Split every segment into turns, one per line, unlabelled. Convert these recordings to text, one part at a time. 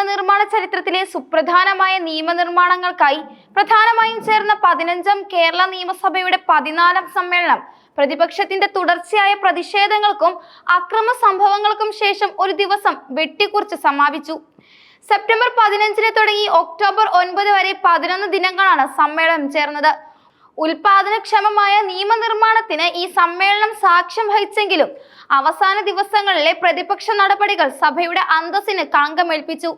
നിയമനിർമ്മാണ ചരിത്രത്തിലെ സുപ്രധാനമായ നിയമനിർമ്മാണങ്ങൾക്കായി പ്രധാനമായും ചേർന്ന പതിനഞ്ചാം കേരള നിയമസഭയുടെ പതിനാലാം സമ്മേളനം. പ്രതിപക്ഷത്തിന്റെ തുടർച്ചയായ പ്രതിഷേധങ്ങൾക്കും അക്രമ സംഭവങ്ങൾക്കും ശേഷം ഒരു ദിവസം വെട്ടിക്കുറിച്ച് സമാപിച്ചു. സെപ്റ്റംബർ പതിനഞ്ചിന് തുടങ്ങി ഒക്ടോബർ ഒൻപത് വരെ പതിനൊന്ന് ദിനങ്ങളാണ് സമ്മേളനം ചേർന്നത്. ഉൽപാദനക്ഷമമായ നിയമനിർമ്മാണത്തിന് ഈ സമ്മേളനം സാക്ഷ്യം വഹിച്ചെങ്കിലും അവസാന ദിവസങ്ങളിലെ പ്രതിപക്ഷ നടപടികൾ സഭയുടെ അന്തസ്സിന് കളങ്കമേൽപ്പിച്ചു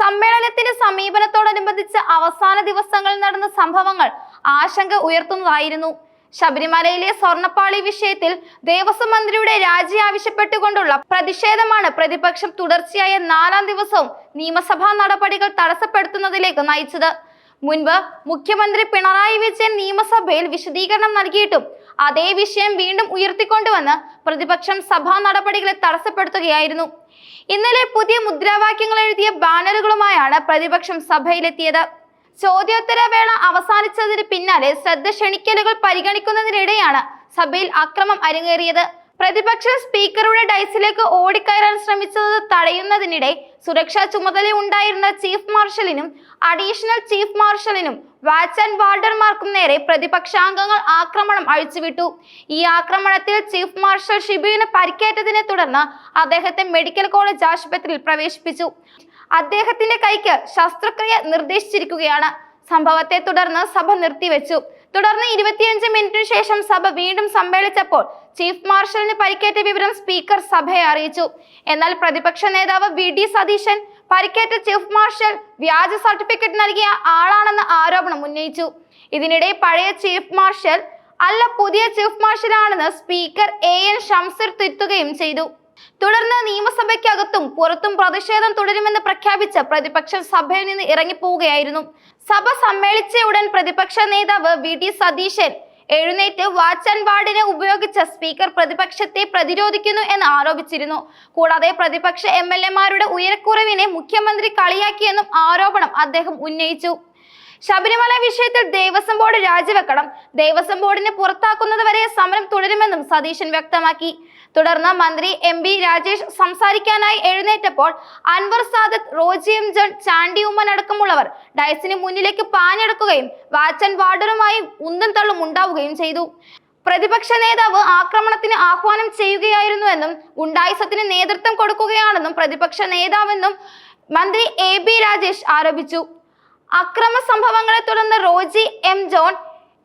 സമ്മേളനത്തിന്റെ സമീപനത്തോടനുബന്ധിച്ച് അവസാന ദിവസങ്ങളിൽ നടന്ന സംഭവങ്ങൾ ആശങ്ക ഉയർത്തുന്നതായിരുന്നു. ശബരിമലയിലെ സ്വർണപ്പാളി വിഷയത്തിൽ ദേവസ്വം മന്ത്രിയുടെ രാജി ആവശ്യപ്പെട്ടുകൊണ്ടുള്ള പ്രതിഷേധമാണ് പ്രതിപക്ഷം തുടർച്ചയായ നാലാം ദിവസവും നിയമസഭാ നടപടികൾ തടസ്സപ്പെടുത്തുന്നതിലേക്ക് നയിച്ചത്. മുൻപ് മുഖ്യമന്ത്രി പിണറായി വിജയൻ നിയമസഭയിൽ വിശദീകരണം നൽകിയിട്ടും അതേ വിഷയം വീണ്ടും ഉയർത്തിക്കൊണ്ടുവന്ന് പ്രതിപക്ഷം സഭാ നടപടികളെ തടസ്സപ്പെടുത്തുകയായിരുന്നു. ഇന്നലെ പുതിയ മുദ്രാവാക്യങ്ങൾ എഴുതിയ ബാനറുകളുമായാണ് പ്രതിപക്ഷം സഭയിലെത്തിയത്. ചോദ്യോത്തര വേള അവസാനിച്ചതിന് പിന്നാലെ ശ്രദ്ധ ക്ഷണിക്കലുകൾ പരിഗണിക്കുന്നതിനിടെയാണ് സഭയിൽ അക്രമം അരങ്ങേറിയത്. പ്രതിപക്ഷ സ്പീക്കറുടെ ഡൈസിലേക്ക് ഓടിക്കയറാൻ ശ്രമിച്ചത് തടയുന്നതിനിടെ സുരക്ഷാ ചുമതല ഉണ്ടായിരുന്ന ചീഫ് മാർഷലിനും അഡീഷണൽ ചീഫ് മാർഷലിനും വാച്ച് ആൻഡ് വാർഡർമാർക്കും നേരെ പ്രതിപക്ഷാംഗങ്ങൾ ആക്രമണം അഴിച്ചുവിട്ടു. ഈ ആക്രമണത്തിൽ ചീഫ് മാർഷൽ ഷിബുവിന് പരിക്കേറ്റതിനെ തുടർന്ന് അദ്ദേഹത്തെ മെഡിക്കൽ കോളേജ് ആശുപത്രിയിൽ പ്രവേശിപ്പിച്ചു. അദ്ദേഹത്തിന്റെ കൈക്ക് ശസ്ത്രക്രിയ നിർദ്ദേശിച്ചിരിക്കുകയാണ്. സംഭവത്തെ തുടർന്ന് സഭ നിർത്തിവെച്ചു. തുടർന്ന് ഇരുപത്തിയഞ്ച് മിനിറ്റിന് ശേഷം സഭ വീണ്ടും സമ്മേളിച്ചപ്പോൾ ചീഫ് മാർഷലിന് പരിക്കേറ്റ വിവരം സ്പീക്കർ സഭയെ അറിയിച്ചു. എന്നാൽ പ്രതിപക്ഷ നേതാവ് വി. ഡി. സതീശൻ പരിക്കേറ്റ ചീഫ് മാർഷൽ വ്യാജ സർട്ടിഫിക്കറ്റ് നൽകിയ ആളാണെന്ന ആരോപണം ഉന്നയിച്ചു. ഇതിനിടെ പഴയ ചീഫ് മാർഷൽ അല്ല പുതിയ ചീഫ് മാർഷൽ ആണെന്ന് സ്പീക്കർ എ. എൻ. ഷംസർ തിരുത്തുകയും ചെയ്തു. തുടർന്ന് നിയമസഭയ്ക്കകത്തും പുറത്തും പ്രതിഷേധം തുടരുമെന്ന് പ്രഖ്യാപിച്ച് പ്രതിപക്ഷം സഭയിൽ നിന്ന് ഇറങ്ങിപ്പോവുകയായിരുന്നു. സഭ സമ്മേളിച്ച ഉടൻ പ്രതിപക്ഷ നേതാവ് വി ഡി സതീശൻ എഴുന്നേറ്റ് വാച്ച് ആൻഡ് വാർഡിനെ ഉപയോഗിച്ച സ്പീക്കർ പ്രതിപക്ഷത്തെ പ്രതിരോധിക്കുന്നു എന്ന് ആരോപിച്ചിരുന്നു. കൂടാതെ പ്രതിപക്ഷ എം എൽ എമാരുടെ ഉയരക്കുറവിനെ മുഖ്യമന്ത്രി കളിയാക്കിയെന്നും ആരോപണം അദ്ദേഹം ഉന്നയിച്ചു. ശബരിമല വിഷയത്തിൽ ദേവസ്വം ബോർഡ് രാജിവെക്കണം. ദേവസ്വം ബോർഡിനെ പുറത്താക്കുന്നത് വരെ സമരം തുടരുമെന്നും സതീശൻ വ്യക്തമാക്കി. തുടർന്ന് മന്ത്രി എം ബി രാജേഷ് സംസാരിക്കാനായി എഴുന്നേറ്റപ്പോൾ അൻവർ സാദത്ത് റോജി എം ജോൺ ചാണ്ടി ഉമ്മൻ അടക്കമുള്ളവർ ഡയസിന് മുന്നിലേക്ക് പാഞ്ഞെടുക്കുകയും വാച്ച് ആൻഡ് വാർഡറുമായി ഉന്തം തള്ളും ഉണ്ടാവുകയും ചെയ്തു. പ്രതിപക്ഷ നേതാവ് ആക്രമണത്തിന് ആഹ്വാനം ചെയ്യുകയായിരുന്നുവെന്നും ഗുണ്ടായിസത്തിന് നേതൃത്വം കൊടുക്കുകയാണെന്നും പ്രതിപക്ഷ നേതാവെന്നും മന്ത്രി എ ബി രാജേഷ് ആരോപിച്ചു. അക്രമ സംഭവങ്ങളെ തുടർന്ന് റോജി എം ജോൺ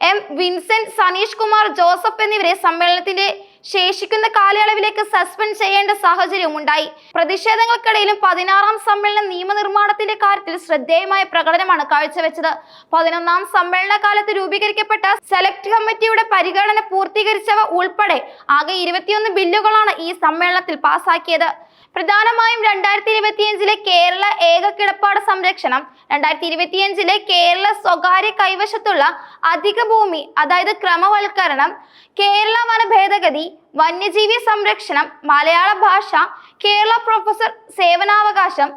എം വിൻസെന്റ് സനീഷ് കുമാർ ജോസഫ് എന്നിവരെ സമ്മേളനത്തിന്റെ ശേഷിക്കുന്ന കാലയളവിലേക്ക് സസ്പെൻഡ് ചെയ്യേണ്ട സാഹചര്യവും ഉണ്ടായി. പ്രതിഷേധങ്ങൾക്കിടയിലും പതിനാറാം സമ്മേളന നിയമനിർമ്മാണത്തിന്റെ കാര്യത്തിൽ ശ്രദ്ധേയമായ പ്രകടനമാണ് കാഴ്ചവെച്ചത്. പതിനൊന്നാം സമ്മേളന കാലത്ത് രൂപീകരിക്കപ്പെട്ട സെലക്ട് കമ്മിറ്റിയുടെ പരിഗണന പൂർത്തീകരിച്ചവ ഉൾപ്പെടെ ആകെ ഇരുപത്തിയൊന്ന് ബില്ലുകളാണ് ഈ സമ്മേളനത്തിൽ പാസാക്കിയത്. പ്രധാനമായും രണ്ടായിരത്തി ഇരുപത്തിയഞ്ചിലെ കേരള ഏക കിടപ്പാട സംരക്ഷണം രണ്ടായിരത്തി ഇരുപത്തിയഞ്ചിലെ കേരള സ്വകാര്യ കൈവശത്തുള്ള അധിക ഭൂമി അതായത് ക്രമവൽക്കരണം കേരള വന ഭേദഗതി വന്യജീവി സംരക്ഷണം മലയാള ഭാഷ കേരള പ്രൊഫസർ സേവനാവകാശം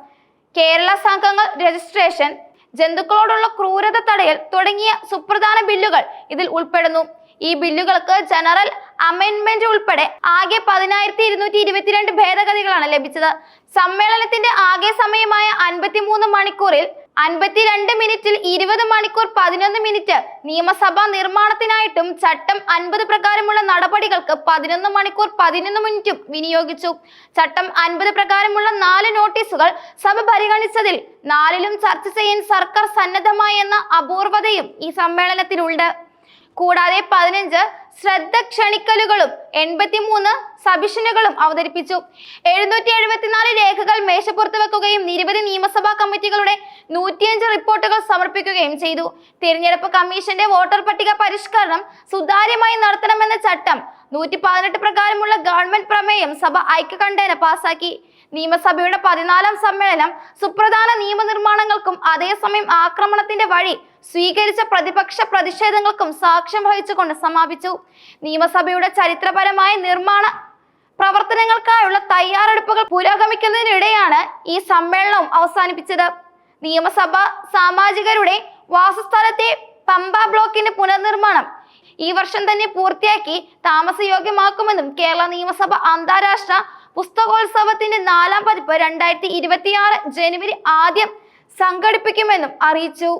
കേരള സംഘങ്ങൾ രജിസ്ട്രേഷൻ ജന്തുക്കളോടുള്ള ക്രൂരത തടയൽ തുടങ്ങിയ സുപ്രധാന ബില്ലുകൾ ഇതിൽ ഉൾപ്പെടുന്നു. ഈ ബില്ലുകൾക്ക് ജനറൽ അമെൻമെന്റ് ഉൾപ്പെടെ ആകെ പതിനായിരത്തി ഇരുന്നൂറ്റി ഇരുപത്തിരണ്ട് ഭേദഗതികളാണ് ലഭിച്ചത്. സമ്മേളനത്തിന്റെ ആകെ സമയമായ അൻപത്തിമൂന്ന് മണിക്കൂറിൽ അൻപത്തിരണ്ട് മിനിറ്റിൽ ഇരുപത് മണിക്കൂർ പതിനൊന്ന് മിനിറ്റ് നിയമസഭാ നിർമ്മാണത്തിനായിട്ടും ചട്ടം അൻപത് പ്രകാരമുള്ള നടപടികൾക്ക് പതിനൊന്ന് മണിക്കൂർ പതിനൊന്ന് മിനിറ്റും വിനിയോഗിച്ചു. ചട്ടം അൻപത് പ്രകാരമുള്ള നാല് നോട്ടീസുകൾ സഭ പരിഗണിച്ചതിൽ നാലിലും ചർച്ച ചെയ്യാൻ സർക്കാർ സന്നദ്ധമായെന്ന അപൂർവതയും ഈ സമ്മേളനത്തിലുണ്ട്. കൂടാതെ പതിനഞ്ച് ശ്രദ്ധ ക്ഷണിക്കലുകളും എൺപത്തിമൂന്ന് സബിഷനുകളും അവതരിപ്പിച്ചു. എഴുന്നൂറ്റി എഴുപത്തിനാല് രേഖകൾ മേശപ്പുറത്ത് വെക്കുകയും നിരവധി നിയമസഭാ കമ്മിറ്റികളുടെ നൂറ്റിയഞ്ച് റിപ്പോർട്ടുകൾ സമർപ്പിക്കുകയും ചെയ്തു. തിരഞ്ഞെടുപ്പ് കമ്മീഷന്റെ വോട്ടർ പട്ടിക പരിഷ്കരണം സുതാര്യമായി നടത്തണമെന്ന ചട്ടം നൂറ്റി പതിനെട്ട് പ്രകാരമുള്ള ഗവൺമെന്റ് പ്രമേയം സഭ ഐക്യകണ്ഠേന പാസാക്കി. നിയമസഭയുടെ പതിനാലാം സമ്മേളനം സുപ്രധാന നിയമനിർമ്മാണങ്ങൾക്കും അതേസമയം ആക്രമണത്തിന്റെ വഴി സ്വീകരിച്ച പ്രതിപക്ഷ പ്രതിഷേധങ്ങൾക്കും സാക്ഷ്യം വഹിച്ചുകൊണ്ട് സമാപിച്ചു. നിയമസഭയുടെ ചരിത്രപരമായ നിർമ്മാണ പ്രവർത്തനങ്ങൾക്കായുള്ള തയ്യാറെടുപ്പുകൾ പുരോഗമിക്കുന്നതിനിടെയാണ് ഈ സമ്മേളനം അവസാനിപ്പിച്ചത്. നിയമസഭ സാമാജികരുടെ വാസസ്ഥലത്തെ പമ്പ ബ്ലോക്കിന്റെ പുനർനിർമ്മാണം ഈ വർഷം തന്നെ പൂർത്തിയാക്കി താമസയോഗ്യമാക്കുമെന്നും കേരള നിയമസഭ അന്താരാഷ്ട്ര പുസ്തകോത്സവത്തിന്റെ നാലാം പതിപ്പ് രണ്ടായിരത്തി ഇരുപത്തിയാറ് ജനുവരി ആദ്യം സംഘടിപ്പിക്കുമെന്നും അറിയിച്ചു.